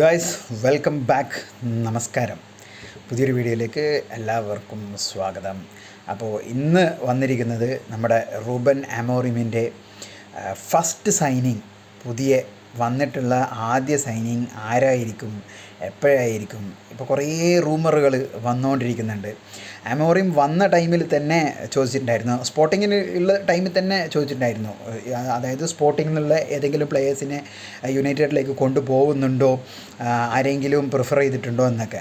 Guys welcome back നമസ്കാരം. പുതിയൊരു വീഡിയോയിലേക്ക് എല്ലാവർക്കും സ്വാഗതം. അപ്പോൾ ഇന്ന് വന്നിരിക്കുന്നത് നമ്മുടെ റൂബൻ അമോറിമിന്റെ ഫസ്റ്റ് സൈനിങ് പുതിയ വന്നിട്ടുള്ള ആദ്യ സൈനിങ് ആരായിരിക്കും? എപ്പോഴായിരിക്കും? ഇപ്പോൾ കുറേ റൂമറുകൾ വന്നുകൊണ്ടിരിക്കുന്നുണ്ട് അമോറിയം വന്ന ടൈമിൽ തന്നെ ചോദിച്ചിട്ടുണ്ടായിരുന്നു. സ്പോട്ടിങ്ങിന് ഉള്ള ടൈമിൽ തന്നെ ചോദിച്ചിട്ടുണ്ടായിരുന്നു. അതായത് സ്പോർട്ടിങ്ങിൽ നിന്നുള്ള ഏതെങ്കിലും പ്ലേയേഴ്സിനെ യുണൈറ്റഡിലേക്ക് കൊണ്ടുപോകുന്നുണ്ടോ? ആരെങ്കിലും പ്രിഫർ ചെയ്തിട്ടുണ്ടോ എന്നൊക്കെ.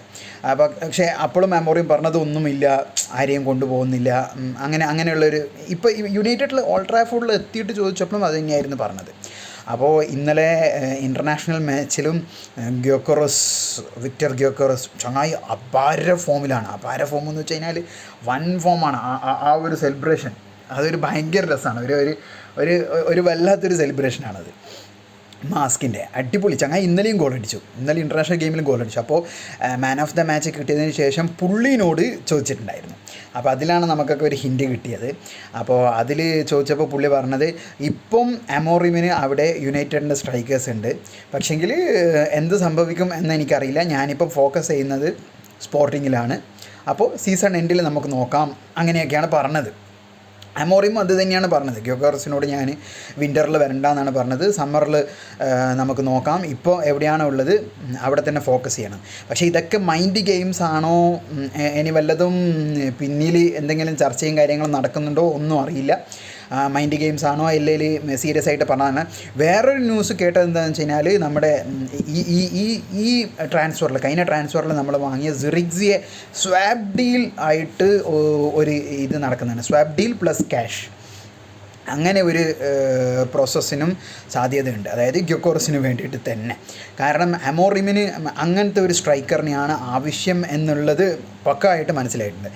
അപ്പോൾ പക്ഷേ അപ്പോഴും അമോറിം പറഞ്ഞതൊന്നുമില്ല. ആരെയും കൊണ്ടുപോകുന്നില്ല. അങ്ങനെ അങ്ങനെയുള്ളൊരു ഇപ്പോൾ യുണൈറ്റഡിൽ ഓൾട്രാഫോഡിൽ എത്തിയിട്ട് ചോദിച്ചപ്പോഴും അത് തന്നെയായിരുന്നു പറഞ്ഞത്. അപ്പോൾ ഇന്നലെ ഇന്റർനാഷണൽ മാച്ചിലും ഗ്യോക്കോറസ് വിക്ടർ ഗ്യോക്കോറസ് ചങ്ങായി അപാര ഫോമിലാണ് അപാര ഫോം എന്ന് വെച്ച് കഴിഞ്ഞാൽ വൺ ഫോമാണ് ആ ഒരു സെലിബ്രേഷൻ അതൊരു ഭയങ്കര രസമാണ്. ഒരു ഒരു ഒരു വല്ലാത്തൊരു സെലിബ്രേഷനാണത് മാസ്കിന്റെ അടിപൊളി ചങ്ങായി ഇന്നലെയും ഗോൾ അടിച്ചു. ഇന്നലെ ഇന്റർനാഷണൽ ഗെയിമിലും ഗോൾ അടിച്ചു. അപ്പോൾ മാൻ ഓഫ് ദ മാച്ച് കിട്ടിയതിന് ശേഷം പുള്ളിനോട് ചോദിച്ചിട്ടുണ്ടായിരുന്നു. അപ്പോൾ അതിലാണ് നമുക്കൊക്കെ ഒരു ഹിൻഡ് കിട്ടിയത്. അപ്പോൾ അതിൽ ചോദിച്ചപ്പോൾ പുള്ളി പറഞ്ഞത് ഇപ്പം അമോറിമിന് അവിടെ യുണൈറ്റഡിന്റെ സ്ട്രൈക്കേഴ്സ് ഉണ്ട്. പക്ഷെങ്കിൽ എന്ത് സംഭവിക്കും എന്ന് എനിക്കറിയില്ല. ഞാനിപ്പം ഫോക്കസ് ചെയ്യുന്നത് സ്പോർട്ടിങ്ങിലാണ് അപ്പോൾ സീസൺ എൻഡിൽ നമുക്ക് നോക്കാം. അങ്ങനെയൊക്കെയാണ് പറഞ്ഞത്. അമോറിയും അത് തന്നെയാണ് പറഞ്ഞത്. ഗ്യോഗോറസിനോട് ഞാൻ വിന്ററിൽ വരണ്ടെന്നാണ് പറഞ്ഞത്. സമ്മറിൽ നമുക്ക് നോക്കാം. ഇപ്പോൾ എവിടെയാണോ ഉള്ളത്? അവിടെ തന്നെ ഫോക്കസ് ചെയ്യണം. പക്ഷേ ഇതൊക്കെ മൈൻഡ് ഗെയിംസ് ആണോ? ഇനി വല്ലതും പിന്നിൽ എന്തെങ്കിലും ചർച്ചയും കാര്യങ്ങളും നടക്കുന്നുണ്ടോ? ഒന്നും അറിയില്ല. മൈൻഡ് ഗെയിംസ് ആണോ അല്ലെങ്കിൽ സീരിയസ് ആയിട്ട് പറഞ്ഞതാണ്. വേറൊരു ന്യൂസ് കേട്ടത് എന്താണെന്ന് വെച്ച് കഴിഞ്ഞാൽ നമ്മുടെ ഈ ഈ ഈ ട്രാൻസ്ഫറിൽ കഴിഞ്ഞ ട്രാൻസ്ഫറിൽ നമ്മൾ വാങ്ങിയ സിറിക്സിയെ സ്വാബ് ഡീൽ ആയിട്ട് ഒരു ഇത് നടക്കുന്നുണ്ട്. സ്വാബ് ഡീൽ പ്ലസ് ക്യാഷ് അങ്ങനെ ഒരു പ്രോസസ്സിനും സാധ്യതയുണ്ട്. അതായത് ഗ്യൊക്കോറസിന് വേണ്ടിയിട്ട് തന്നെ. കാരണം അമോറിമിന് അങ്ങനത്തെ ഒരു സ്ട്രൈക്കറിനെയാണ് ആവശ്യം എന്നുള്ളത് പക്കായിട്ട് മനസ്സിലായിട്ടുണ്ട്.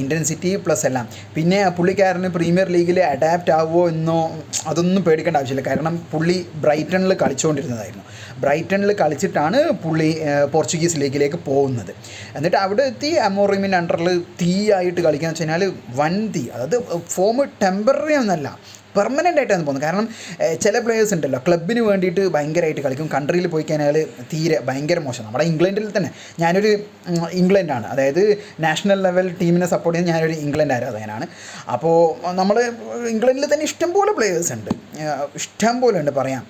ഇന്റൻസിറ്റി പ്ലസ് എല്ലാം. പിന്നെ പുള്ളിക്കാരന് പ്രീമിയർ ലീഗിൽ അഡാപ്റ്റ് ആവുമോ എന്നോ അതൊന്നും പേടിക്കേണ്ട ആവശ്യമില്ല. കാരണം പുള്ളി ബ്രൈറ്റണിൽ കളിച്ചുകൊണ്ടിരുന്നതായിരുന്നു ബ്രൈറ്റണിൽ കളിച്ചിട്ടാണ് പുള്ളി പോർച്ചുഗീസ് ലീഗിലേക്ക് പോകുന്നത്. എന്നിട്ട് അവിടെ എത്തി അമോറിമിന്റെ അണ്ടറിൽ തീയായിട്ട് എന്ന് വെച്ച് കഴിഞ്ഞാൽ വൻ തീ. അതായത് ഫോം ടെമ്പററി ഒന്നല്ല. പെർമനന്റ് ആയിട്ടാണ് കാരണം ചില പ്ലേയേഴ്സ് ഉണ്ടല്ലോ ക്ലബിന് വേണ്ടിയിട്ട് ഭയങ്കരമായിട്ട് കളിക്കും. കൺട്രിയിൽ പോയി കഴിഞ്ഞാൽ തീരെ ഭയങ്കര മോശം. നമ്മുടെ ഇംഗ്ലണ്ടിൽ തന്നെ ഞാനൊരു ഇംഗ്ലണ്ടാണ് അതായത് നാഷണൽ ലെവൽ ടീമിനെ സപ്പോർട്ട് ചെയ്യുന്ന ഞാനൊരു ഇംഗ്ലണ്ട് ആരാധകനാണ് അപ്പോൾ നമ്മൾ ഇംഗ്ലണ്ടിൽ തന്നെ ഇഷ്ടംപോലെ പ്ലേയേഴ്സ് ഉണ്ട്. ഇഷ്ടംപോലെ ഇഷ്ടം പോലെ ഉണ്ട് പറയാം.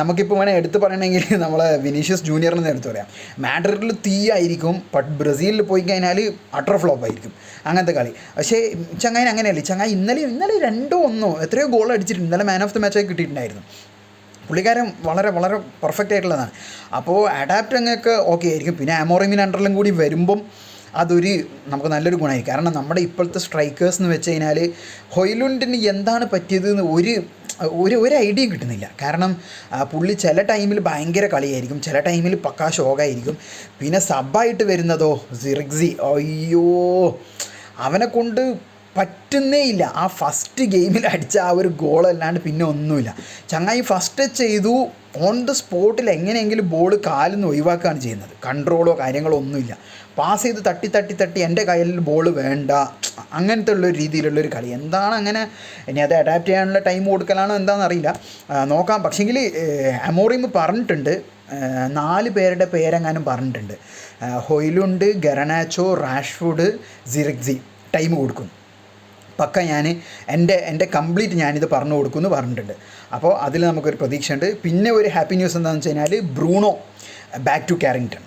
നമുക്കിപ്പോൾ വേണേൽ എടുത്തു പറയണമെങ്കിൽ നമ്മളെ വിനീഷ്യസ് ജൂനിയറിനെ എടുത്തു പറയാം. മാഡ്രിഡിൽ തീയായിരിക്കും ബട്ട് ബ്രസീലിൽ പോയി കഴിഞ്ഞാൽ അട്ടർ ഫ്ലോപ്പ് ആയിരിക്കും അങ്ങനത്തെ കളി. പക്ഷേ ചങ്ങായി അങ്ങനെയല്ല? ചങ്ങായി ഇന്നലെ ഇന്നലെ രണ്ടോ ഒന്നോ എത്രയോ ഗോൾ അടിച്ചിട്ടുണ്ട്. നല്ല മാൻ ഓഫ് ദി മാച്ചായി കിട്ടിയിട്ടുണ്ടായിരുന്നു. പുള്ളിക്കാരൻ വളരെ വളരെ പെർഫെക്റ്റ് ആയിട്ടുള്ളതാണ്. അപ്പോൾ അഡാപ്റ്റ് അങ്ങൊക്കെ ഓക്കെ ആയിരിക്കും. പിന്നെ അമോറിമിൻ അണ്ടറിലും കൂടി വരുമ്പം അതൊരു നമുക്ക് നല്ലൊരു ഗുണമായിരിക്കും കാരണം നമ്മുടെ ഇപ്പോഴത്തെ സ്ട്രൈക്കേഴ്സ് എന്ന് വെച്ച് കഴിഞ്ഞാൽ ഹൊയ്ലുണ്ടിന് എന്താണ് പറ്റിയത് എന്ന് ഒരു ഒരു ഒരു ഐഡിയയും കിട്ടുന്നില്ല. കാരണം പുള്ളി ചില ടൈമിൽ ഭയങ്കര കളിയായിരിക്കും. ചില ടൈമിൽ പക്കാ ഷോകായിരിക്കും പിന്നെ സബായിട്ട് വരുന്നതോ സിറിക്സി അയ്യോ അവനെ കൊണ്ട് പറ്റുന്നേ ഇല്ല ആ ഫസ്റ്റ് ഗെയിമിൽ അടിച്ച ആ ഒരു ഗോൾ അല്ലാണ്ട് പിന്നെ ഒന്നുമില്ല. ചങ്ങായി ഫസ്റ്റ് ചെയ്തു. ഓൺ ദ സ്പോട്ടിൽ എങ്ങനെയെങ്കിലും ബോൾ കാലിൽ നിന്ന് ഒഴിവാക്കുകയാണ് ചെയ്യുന്നത്. കൺട്രോളോ കാര്യങ്ങളോ ഒന്നുമില്ല. പാസ് ചെയ്ത് തട്ടി തട്ടി തട്ടി എന്റെ കയ്യിൽ ബോൾ വേണ്ട. അങ്ങനത്തെ ഉള്ള ഒരു രീതിയിലുള്ളൊരു കളി. എന്താണ് അങ്ങനെ? ഇനി അത് അഡാപ്റ്റ് ചെയ്യാനുള്ള ടൈം കൊടുക്കലാണോ എന്താണെന്ന് അറിയില്ല. നോക്കാം. പക്ഷേങ്കിൽ അമോറിം പറഞ്ഞിട്ടുണ്ട്. നാല് പേരുടെ പേരെങ്ങാനും പറഞ്ഞിട്ടുണ്ട്. ഹൊയിലുണ്ട് ഗറനാച്ചോ റാഷ്ഫുഡ് സിറിക്സി. ടൈം കൊടുക്കും. പക്ക ഞാൻ എന്റെ എന്റെ കംപ്ലീറ്റ് ഞാനിത് പറഞ്ഞു കൊടുക്കുമെന്ന് പറഞ്ഞിട്ടുണ്ട്. അപ്പോൾ അതിൽ നമുക്കൊരു പ്രതീക്ഷയുണ്ട്. പിന്നെ ഒരു ഹാപ്പി ന്യൂസ് എന്താണെന്ന് വെച്ച് കഴിഞ്ഞാൽ ബ്രൂണോ ബാക്ക് ടു കാരിങ്ടൺ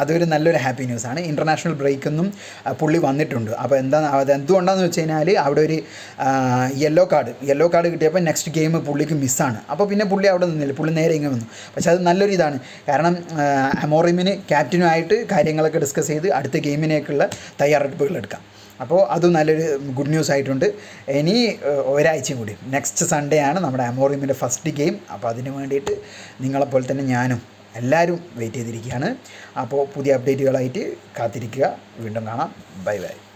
അതൊരു നല്ലൊരു ഹാപ്പി ന്യൂസാണ്. ഇന്റർനാഷണൽ ബ്രേക്കൊന്നും പുള്ളി വന്നിട്ടുണ്ട്. അപ്പോൾ എന്താ അത് എന്തുകൊണ്ടാണെന്ന് വെച്ച് കഴിഞ്ഞാൽ അവിടെ ഒരു യെല്ലോ കാർഡ് യെല്ലോ കാർഡ് കിട്ടിയപ്പോൾ നെക്സ്റ്റ് ഗെയിം പുള്ളിക്ക് മിസ്സാണ് അപ്പോൾ പിന്നെ പുള്ളി അവിടെ നിന്നില്ല. പുള്ളി നേരെ ഇങ്ങനെ വന്നു. പക്ഷേ അത് നല്ലൊരു ഇതാണ്. കാരണം അമോറിമിന് ക്യാപ്റ്റനുമായിട്ട് കാര്യങ്ങളൊക്കെ ഡിസ്കസ് ചെയ്ത് അടുത്ത ഗെയിമിനേക്കുള്ള തയ്യാറെടുപ്പുകൾ എടുക്കാം. അപ്പോൾ അതും നല്ലൊരു ഗുഡ് ന്യൂസ് ആയിട്ടുണ്ട്. ഇനി ഒരാഴ്ച ഒരാഴ്ചയും കൂടി. നെക്സ്റ്റ് സൺഡേ ആണ് നമ്മുടെ അമോറിമിന്റെ ഫസ്റ്റ് ഗെയിം അപ്പോൾ അതിന് വേണ്ടിയിട്ട് നിങ്ങളെപ്പോലെ തന്നെ ഞാനും എല്ലാവരും വെയിറ്റ് ചെയ്തിരിക്കുകയാണ്. അപ്പോൾ പുതിയ അപ്ഡേറ്റുകളായിട്ട് കാത്തിരിക്കുക. വീണ്ടും കാണാം. Bye bye